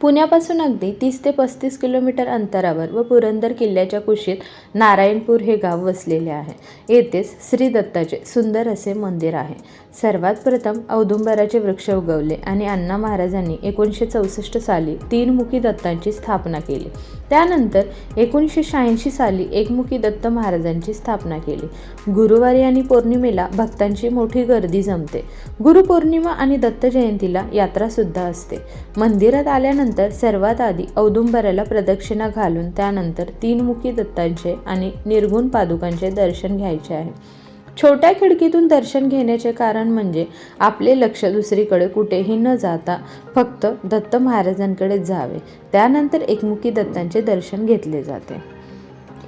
पुण्यापासून अगदी तीस ते पस्तीस किलोमीटर अंतरावर व पुरंदर किल्ल्याच्या कुशीत नारायणपूर हे गाव वसलेले आहे. येथेच श्री दत्ताचे सुंदर असे मंदिर आहे. सर्वात प्रथम औदुंबराचे वृक्ष उगवले आणि अण्णा महाराजांनी एकोणीसशे चौसष्ट साली तीनमुखी दत्तांची स्थापना केली. त्यानंतर एकोणीसशे शहाऐंशी साली एकमुखी दत्त महाराजांची स्थापना केली. गुरुवारी आणि पौर्णिमेला भक्तांची मोठी गर्दी जमते. गुरुपौर्णिमा आणि दत्त जयंतीला यात्रासुद्धा असते. मंदिरात आल्यानंतर सर्वात आधी औदुंबराला प्रदक्षिणा घालून त्यानंतर तीनमुखी दत्तांचे आणि निर्गुण पादुकांचे दर्शन घ्यायचे आहे. छोट्या खिडकीतून दर्शन घेण्याचे कारण म्हणजे आपले लक्ष दुसरीकडे कुठेही न जाता फक्त दत्त महाराजांकडे जावे. त्यानंतर एकमुखी दत्तांचे दर्शन घेतले जाते.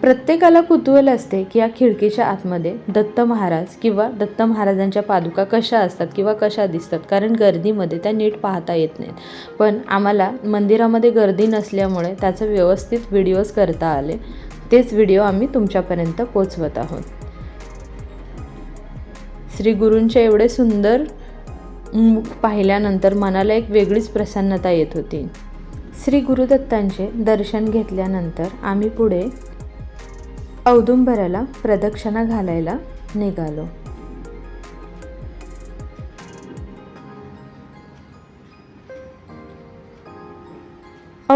प्रत्येकाला कुतूहल असते की या खिडकीच्या आतमध्ये दत्त महाराज किंवा दत्त महाराजांच्या पादुका कशा असतात किंवा कशा दिसतात? कारण गर्दीमध्ये त्या नीट पाहता येत नाहीत. पण आम्हाला मंदिरामध्ये गर्दी नसल्यामुळे त्याचं व्यवस्थित व्हिडिओज करता आले. तेच व्हिडिओ आम्ही तुमच्यापर्यंत पोचवत आहोत. श्री गुरूंचे एवढे सुंदर मुख पाहिल्यानंतर मनाला एक वेगळीच प्रसन्नता येत होती. श्री गुरुदत्तांचे दर्शन घेतल्यानंतर आम्ही पुढे औदुंबराला प्रदक्षिणा घालायला निघालो.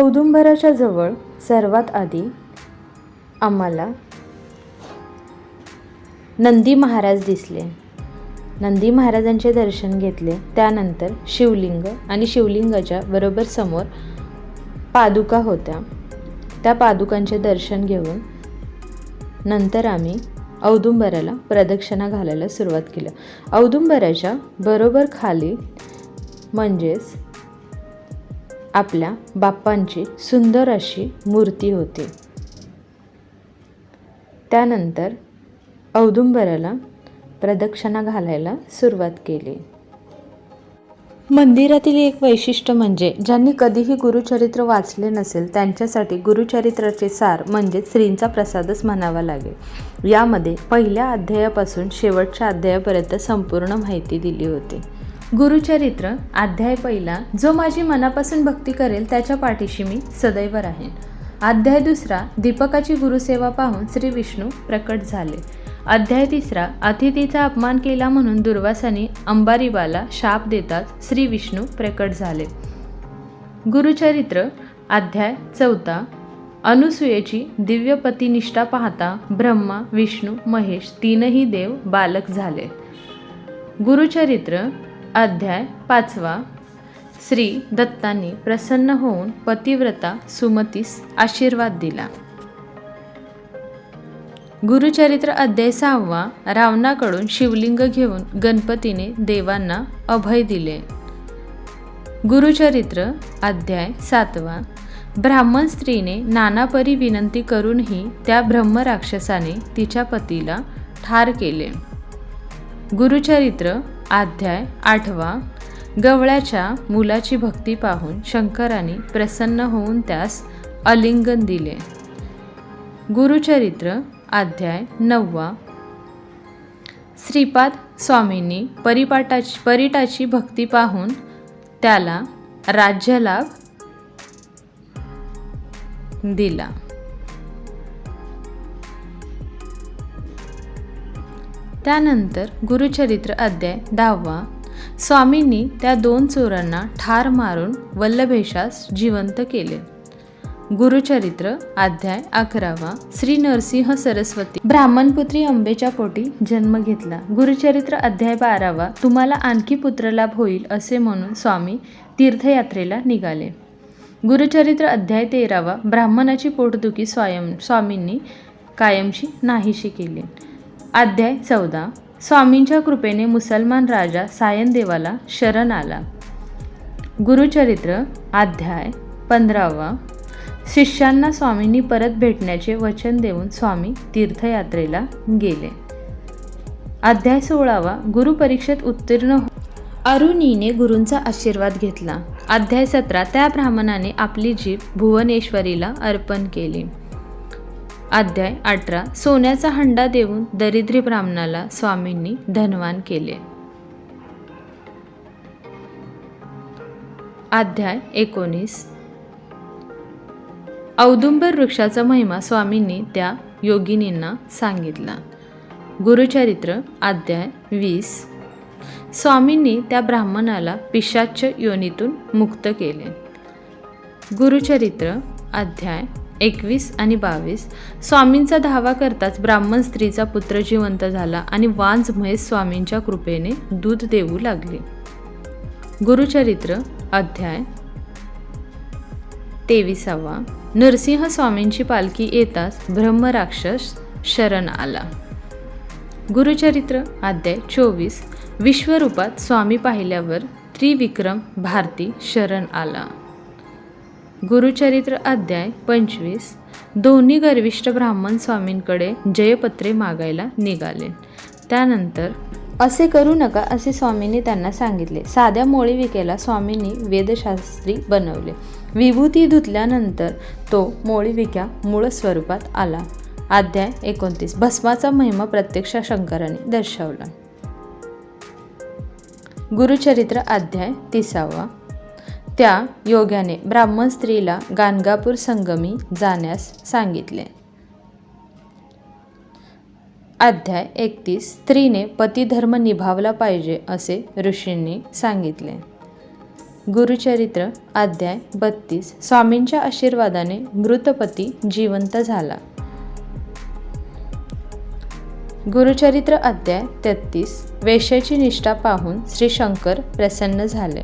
औदुंबराच्या जवळ सर्वात आधी आम्हाला नंदी महाराज दिसले. नंदी महाराजांचे दर्शन घेतले. त्यानंतर शिवलिंग आणि शिवलिंगाच्या बरोबर समोर पादुका होत्या. त्या पादुकांचे दर्शन घेऊन नंतर आम्ही औदुंबराला प्रदक्षिणा घालायला सुरुवात केलं. औदुंबराच्या बरोबर खाली म्हणजेच आपल्या बाप्पांची सुंदर अशी मूर्ती होती. त्यानंतर औदुंबराला प्रदक्षिणा घालायला सुरुवात केली. मंदिरातील एक वैशिष्ट्य म्हणजे ज्यांनी कधीही गुरुचरित्र वाचले नसेल त्यांच्यासाठी गुरुचरित्राचे सार म्हणजे श्रींचा प्रसादच म्हणावा लागेल. यामध्ये पहिल्या अध्यायापासून शेवटच्या अध्यायापर्यंत संपूर्ण माहिती दिली होती. गुरुचरित्र अध्याय पहिला जो माझी मनापासून भक्ती करेल त्याच्या पाठीशी मी सदैव राहीन. अध्याय दुसरा दीपकाची गुरुसेवा पाहून श्री विष्णू प्रकट झाले. अध्याय तिसरा अतिथीचा अपमान केला म्हणून दुर्वासाने अंबारीबाला शाप देतात श्री विष्णू प्रकट झाले. गुरुचरित्र अध्याय चौथा अनुसूयेची दिव्यपतिनिष्ठा पाहता ब्रह्मा विष्णू महेश तीनही देव बालक झाले. गुरुचरित्र अध्याय पाचवा श्री दत्तांनी प्रसन्न होऊन पतिव्रता सुमतीस आशीर्वाद दिला. गुरुचरित्र अध्याय सहावा. रावणाकडून शिवलिंग घेऊन गणपतीने देवांना अभय दिले. गुरुचरित्र अध्याय सातवा. ब्राह्मण स्त्रीने नानापरी विनंती करूनही त्या ब्रह्मराक्षसाने तिच्या पतीला ठार केले. गुरुचरित्र अध्याय आठवा. गवळ्याच्या मुलाची भक्ती पाहून शंकराने प्रसन्न होऊन त्यास अलिंगन दिले. गुरुचरित्र अध्याय नववा. श्रीपाद स्वामींनी परिपाटाची परिटाची भक्ती पाहून त्याला राज्यलाभ दिला. त्यानंतर गुरुचरित्र अध्याय दहावा. स्वामींनी त्या दोन चोरांना ठार मारून वल्लभेशास जिवंत केले. गुरुचरित्र अध्याय अकरावा. श्री नरसिंह सरस्वती. ब्राह्मणपुत्री अंबेच्या पोटी जन्म घेतला. गुरुचरित्र अध्याय बारावा. तुम्हाला आणखी पुत्रलाभ होईल असे म्हणून स्वामी तीर्थयात्रेला निघाले. गुरुचरित्र अध्याय तेरावा. ब्राह्मणाची पोटदुखी स्वयं स्वामींनी कायमशी नाहीशी केली. अध्याय चौदा. स्वामींच्या कृपेने मुसलमान राजा सायनदेवाला शरण आला. गुरुचरित्र अध्याय पंधरावा. शिष्यांना स्वामींनी परत भेटण्याचे वचन देऊन स्वामी तीर्थयात्रेला गेले. अध्याय सोळावा. गुरुपरीक्षेत उत्तीर्ण हो- अरुणीने गुरूंचा आशीर्वाद घेतला. अध्याय सतरा. त्या ब्राह्मणाने आपली जीभ भुवनेश्वरीला अर्पण केली. अध्याय अठरा. सोन्याचा हंडा देऊन दरिद्री ब्राह्मणाला स्वामींनी धनवान केले. अध्याय एकोणीस. औदुंबर वृक्षाचा महिमा स्वामींनी त्या योगिनींना सांगितला. गुरुचरित्र अध्याय वीस. स्वामींनी त्या ब्राह्मणाला पिशाच योनीतून मुक्त केले. गुरुचरित्र अध्याय एकवीस आणि बावीस. स्वामींचा धावा करताच ब्राह्मण स्त्रीचा पुत्र जिवंत झाला आणि वांज महेश स्वामींच्या कृपेने दूध देऊ लागले. गुरुचरित्र अध्याय तेविसावा. नरसिंह स्वामींची पालखी येताच ब्रह्मराक्षस शरण आला. गुरुचरित्र अध्याय चोवीस. विश्वरूपात स्वामी पाहिल्यावर त्रिविक्रम भारती शरण आला. गुरुचरित्र अध्याय पंचवीस. दोन्ही गर्विष्ठ ब्राह्मण स्वामींकडे जयपत्रे मागायला निघाले. त्यानंतर असे करू नका असे स्वामींनी त्यांना सांगितले. साध्या मोळीविकेला स्वामींनी वेदशास्त्री बनवले. विभूती धुतल्यानंतर तो मोळीविक्या मूळ स्वरूपात आला. अध्याय एकोणतीस. भस्माचा महिमा प्रत्यक्ष शंकराने दर्शवला. गुरुचरित्र अध्याय तिसावा. त्या योग्याने ब्राह्मण स्त्रीला गाणगापूर संगमी जाण्यास सांगितले. अध्याय एकतीस. स्त्रीने पतिधर्म निभावला पाहिजे असे ऋषींनी सांगितले. गुरुचरित्र अध्याय बत्तीस. स्वामींच्या आशीर्वादाने मृतपती जिवंत झाला. गुरुचरित्र अध्याय तेहतीस. वेश्याची निष्ठा पाहून श्री शंकर प्रसन्न झाले.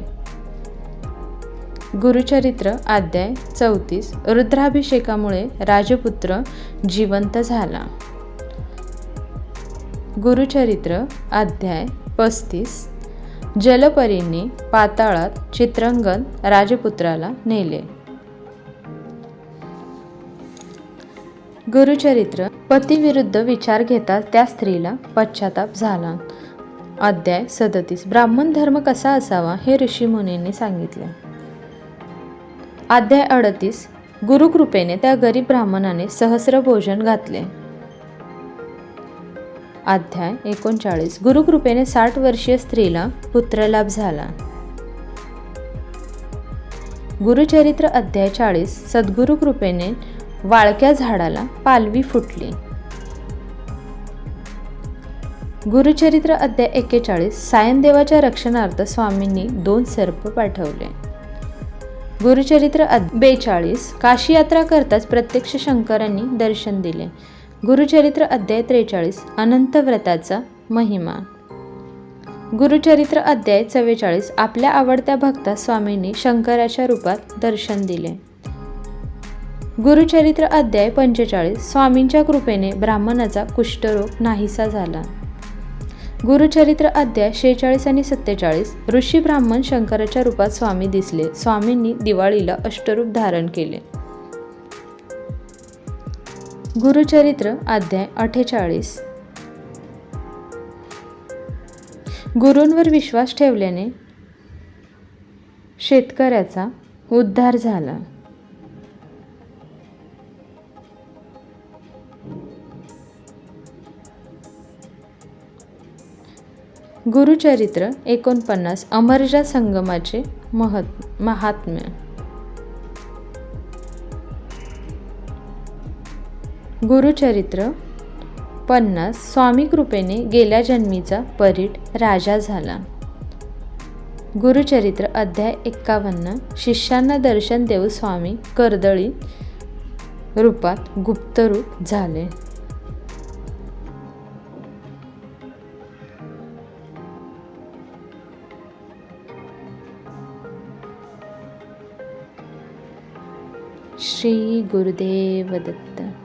गुरुचरित्र अध्याय चौतीस. रुद्राभिषेकामुळे राजपुत्र जिवंत झाला. गुरुचरित्र अध्याय पस्तीस. जलपरींनी पाताळात चित्रंगन राजपुत्राला नेले. गुरुचरित्र पतीविरुद्ध विचार घेता त्या स्त्रीला पश्चाताप झाला. अध्याय सदतीस. ब्राह्मण धर्म कसा असावा हे ऋषीमुनींनी सांगितले. अध्याय अडतीस. गुरुकृपेने त्या गरीब ब्राह्मणाने सहस्र भोजन घातले. अध्याय एकोणचाळीस. गुरुकृपेने साठ वर्षीय स्त्रीला पुत्रलाभ झाला. गुरुचरित्र अध्याय चाळीस. सद्गुरुकृपेने वाळक्या झाडाला पालवी फुटली. गुरुचरित्र अध्याय एक्केचाळीस. सायनदेवाच्या रक्षणार्थ स्वामींनी दोन सर्प पाठवले. गुरुचरित्र अध बेचाळीस. काशी यात्रा करताच प्रत्यक्ष शंकरांनी दर्शन दिले. गुरुचरित्र अध्याय त्रेचाळीस अनंत व्रताचा महिमा. गुरुचरित्र अध्याय चव्वेचाळीस आपल्या आवडत्या भक्ता स्वामींनी शंकराच्या रूपात दर्शन दिले. गुरुचरित्र अध्याय पंचेचाळीस स्वामींच्या कृपेने ब्राह्मणाचा कुष्ठरोग नाहीसा झाला. गुरुचरित्र अध्याय शेहेचाळीस आणि सत्तेचाळीस ऋषी ब्राह्मण शंकराच्या रूपात स्वामी दिसले. स्वामींनी दिवाळीला अष्टरूप धारण केले. गुरुचरित्र अध्याय अठ्ठेचाळीस. गुरूंवर विश्वास ठेवल्याने शेतकऱ्याचा उद्धार झाला. गुरुचरित्र एकोणपन्नास अमरजा संगमाचे महत् महात्म्य. गुरुचरित्र पन्नास स्वामी कृपेने गेल्या जन्मीचा परीट राजा झाला. गुरुचरित्र अध्याय एक्कावन्न शिष्यांना दर्शन देऊ स्वामी कर्दळी रूपात गुप्तरूप झाले. श्री गुरुदेव दत्त